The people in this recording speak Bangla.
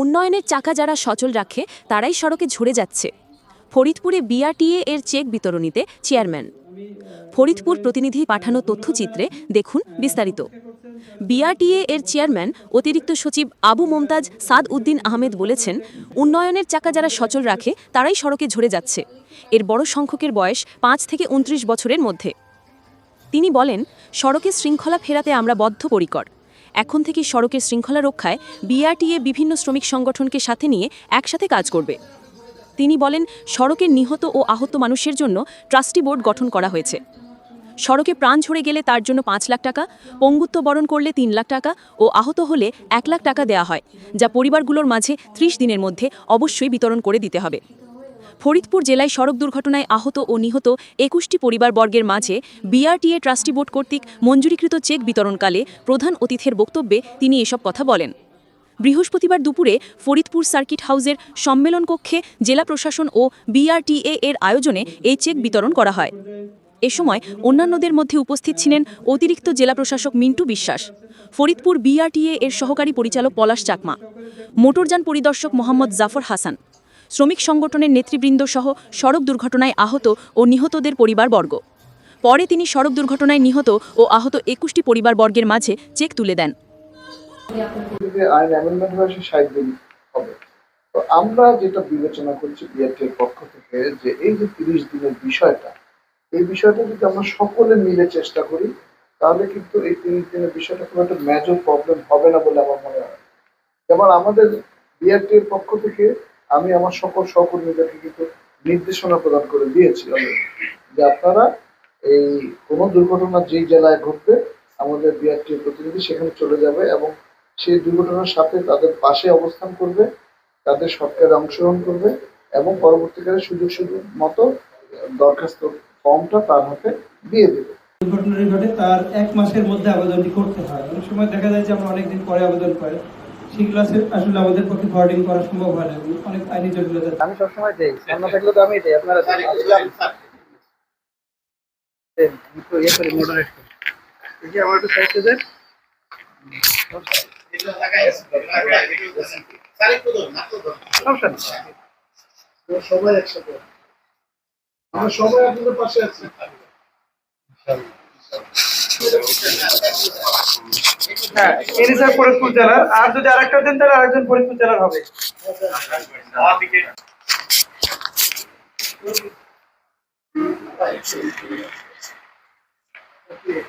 উন্নয়নের চাকা যারা সচল রাখে, তারাই সড়কে ঝরে যাচ্ছে। ফরিদপুরে বিআরটিএ এর চেক বিতরণীতে চেয়ারম্যান। ফরিদপুর প্রতিনিধি পাঠানো তথ্যচিত্রে দেখুন বিস্তারিত। বিআরটিএ এর চেয়ারম্যান, অতিরিক্ত সচিব আবু মমতাজ সাদ উদ্দিন আহমেদ বলেছেন, উন্নয়নের চাকা যারা সচল রাখে, তারাই সড়কে ঝরে যাচ্ছে। এর বড় সংখ্যকের বয়স পাঁচ থেকে উনত্রিশ বছরের মধ্যে। তিনি বলেন, সড়কে শৃঙ্খলা ফেরাতে আমরা বদ্ধপরিকর। এখন থেকে সড়কের শৃঙ্খলা রক্ষায় বিআরটিএ বিভিন্ন শ্রমিক সংগঠনকে সাথে নিয়ে একসাথে কাজ করবে। তিনি বলেন সড়কের নিহত ও আহত মানুষের জন্য ট্রাস্টি বোর্ড গঠন করা হয়েছে। সড়কে প্রাণ ঝরে গেলে তার জন্য পাঁচ লাখ টাকা, পঙ্গুত্ব বরণ করলে তিন লাখ টাকা ও আহত হলে এক লাখ টাকা দেওয়া হয়, যা পরিবারগুলোর মাঝে ত্রিশ দিনের মধ্যে অবশ্যই বিতরণ করে দিতে হবে। ফরিদপুর জেলায় সড়ক দুর্ঘটনায় আহত ও নিহত একুশটি পরিবারবর্গের মাঝে বিআরটিএ ট্রাস্টি বোর্ড কর্তৃক মঞ্জুরিকৃত চেক বিতরণকালে প্রধান অতিথির বক্তব্যে তিনি এসব কথা বলেন। বৃহস্পতিবার দুপুরে ফরিদপুর সার্কিট হাউসের সম্মেলন কক্ষে জেলা প্রশাসন ও বিআরটিএ এর আয়োজনে এই চেক বিতরণ করা হয়। এ সময় অন্যান্যদের মধ্যে উপস্থিত ছিলেন অতিরিক্ত জেলা প্রশাসক মিন্টু বিশ্বাস, ফরিদপুর বিআরটিএ এর সহকারী পরিচালক পলাশ চাকমা, মোটরযান পরিদর্শক মোহাম্মদ জাফর হাসান শ্রমিক সংগঠনের নেতৃবৃন্দ সহ সড়ক দুর্ঘটনায় আহত ও নিহতদের পরিবারবর্গ। পরে তিনি সড়ক দুর্ঘটনায় নিহত ও আহত একুশটি পরিবারবর্গের মাঝে চেক তুলে দেন। আমরা যেটা বিবেচনা করছি বিআরটির পক্ষ থেকে যে এই যে তিরিশ দিনের বিষয়টা, এই বিষয়টা যদি আমরা সকলে মিলে চেষ্টা করি, তাহলে কিন্তু এই তিরিশ দিনের বিষয়টা খুব একটা মেজর প্রবলেম হবে না বলে আমার মনে হয়। যেমন আমাদের বিআরটির পক্ষ থেকে আমি আমার সকল সহকর্মীদেরকে কিন্তু নির্দেশনা প্রদান করে দিয়েছি যে আপনারা এই কোনো দুর্ঘটনা যেই জেলায় ঘটবে, আমাদের বিআরটির প্রতিনিধি সেখানে চলে যাবে এবং সেই দুর্ঘটনার সাথে তাদের পাশে অবস্থান করবে, তাদের সরকারে অংশগ্রহণ করবে এবং পরবর্তীকালে সুযোগ সুযোগ মতো দরখাস্ত ফর্মটা তার হাতে দিয়ে দেবে। দুর্ঘটনাটি ঘটে তার এক মাসের মধ্যে আবেদনটি করতে হয়। অনেক সময় দেখা যায় যে আমরা অনেকদিন পরে আবেদন করে। সেগুলো আসে- আসলে আমাদের পক্ষে ফরওয়ার্ডিং করা সম্ভব হয় না। অনেক আইনি জটিলতা আমি সবসময় দেই। সামনে থাকলে তো আমি দেই। আপনারা একটু ইয়ে করি মডারেট এই যে আমার একটু সাইডে দেন। সবাই একসাথে। আমরা সবাই আপনাদের পাশে আছি। হ্যাঁ স্যার ফরিদপুর জেলার আর যদি আরেকটা দেন তাহলে আরেকজন ফরিদপুর জেলার হবে Okay.